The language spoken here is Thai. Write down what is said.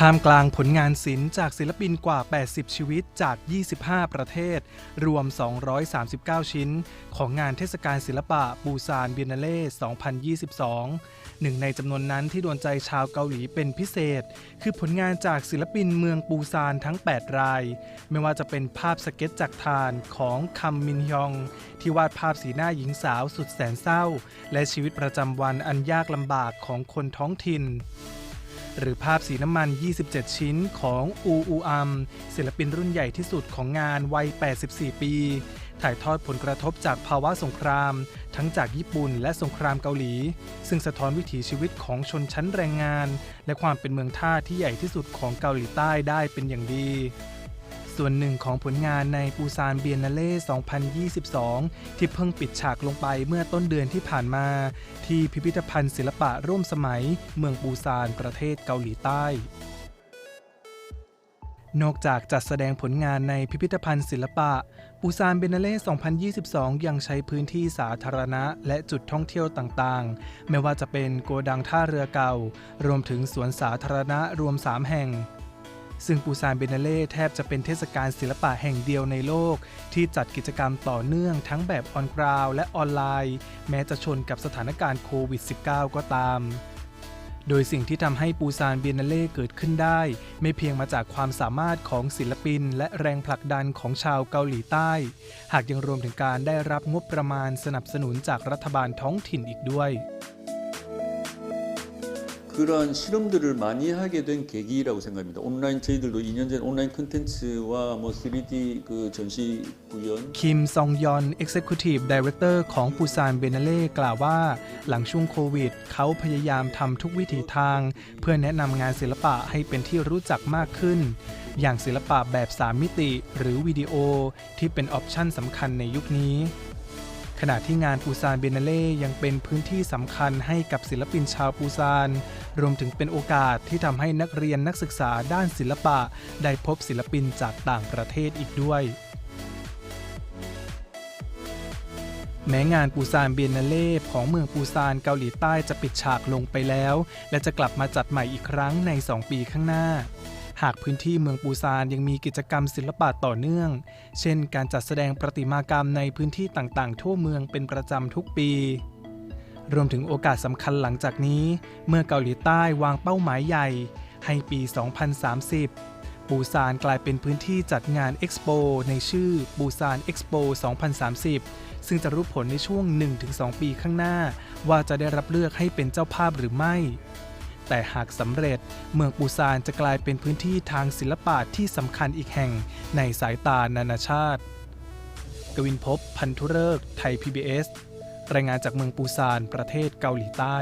ท่ามกลางผลงานศิลป์จากศิลปินกว่า 80 ชีวิตจาก 25 ประเทศ รวม 239 ชิ้น ของงานเทศกาลศิลปะปูซานเบียนาเล่ 2022 หนึ่งในจำนวนนั้นที่โดนใจชาวเกาหลีเป็นพิเศษ คือผลงานจากศิลปินเมืองปูซานทั้ง 8 ราย ไม่ว่าจะเป็นภาพสเก็ตจากทานของคัมมินฮยอง ที่วาดภาพสีหน้าหญิงสาวสุดแสนเศร้า และชีวิตประจำวันอันยากลำบากของคนท้องถิ่น หรือภาพสีน้ำมัน 27 ชิ้นของอูอูอัมศิลปินรุ่นใหญ่ที่สุดของงานวัย 84 ปี ถ่ายทอดผลกระทบจากภาวะสงคราม ทั้งจากญี่ปุ่นและสงครามเกาหลี ซึ่งสะท้อนวิถีชีวิตของชนชั้นแรงงาน และความเป็นเมืองท่าที่ใหญ่ที่สุดของเกาหลีใต้ได้เป็นอย่างดี ส่วนหนึ่งของผลงานในปูซานเบียนนาเล่ 2022 ที่เพิ่งปิดฉากลงไปเมื่อต้นเดือนที่ผ่านมา ที่พิพิธภัณฑ์ศิลปะร่วมสมัย เมืองปูซานประเทศเกาหลีใต้นอกจากจัดแสดงผลงานในพิพิธภัณฑ์ศิลปะ ปูซานเบนเล่ 2022 ยังใช้พื้นที่สาธารณะและจุดท่องเที่ยวต่างๆ ไม่ว่าจะเป็นโกดังท่าเรือเก่า รวมถึงสวนสาธารณะรวม 3 แห่ง ซึ่งปูซานเบนเล่แทบจะเป็นเทศกาลศิลปะแห่งเดียวในโลก ที่จัดกิจกรรมต่อเนื่องทั้งแบบออนกราวและออนไลน์ แม้จะชนกับสถานการณ์โควิด -19 ก็ตาม โดยสิ่งที่ทำให้ปูซานเบียนนาเล่เกิดขึ้นได้ ไม่เพียงมาจากความสามารถของศิลปิน และแรงผลักดันของชาวเกาหลีใต้ หากยังรวมถึงการได้รับงบประมาณสนับสนุนจากรัฐบาลท้องถิ่นอีกด้วย 그러한 실험들을 많이 하게 된 계기라고 생각합니다. 온라인 저희들도 2년 전 온라인 콘텐츠와 뭐 3D 그 전시 구현 คิมซองยอน Executive Director ของปูซานเบนาเล่กล่าวว่า หลังช่วงโควิด เขาพยายามทำทุกวิถีทาง เพื่อแนะนำงานศิลปะให้เป็นที่รู้จักมากขึ้น อย่างศิลปะแบบ 3 มิติ หรือวิดีโอ ที่เป็นออปชั่นสำคัญในยุคนี้ ขณะที่งานปูซานเบนาเล่ยังเป็นพื้นที่สำคัญให้กับศิลปินชาวปูซาน รวมถึงเป็นโอกาสที่ทำให้นักเรียนนักศึกษาด้านศิลปะ ได้พบศิลปินจากต่างประเทศอีกด้วย แม้งานปูซานเบียนนาเล่ของเมืองปูซานเกาหลีใต้จะปิดฉากลงไปแล้ว และจะกลับมาจัดใหม่อีกครั้งใน 2 ปีข้างหน้าหากพื้นที่เมืองปูซานยังมีกิจกรรมศิลปะต่อเนื่อง เช่น การจัดแสดงประติมากรรมในพื้นที่ต่างๆ ทั่วเมืองเป็นประจำทุกปี รวมถึงโอกาสสำคัญหลังจากนี้ เมื่อเกาหลีใต้วางเป้าหมายใหญ่ ให้ปี 2030 ปูซานกลายเป็นพื้นที่จัดงานเอ็กซ์โปในชื่อปูซานเอ็กซ์โป2030 ซึ่งจะรู้ผลในช่วง 1-2 ปีข้างหน้า ว่าจะได้รับเลือกให้เป็นเจ้าภาพหรือไม่ แต่หากสำเร็จ เมืองปูซานจะกลายเป็นพื้นที่ทางศิลปะที่สำคัญอีกแห่งในสายตานานาชาติ กวินพบพันธุเริกไทย PBS รายงานจากเมืองปูซานประเทศเกาหลีใต้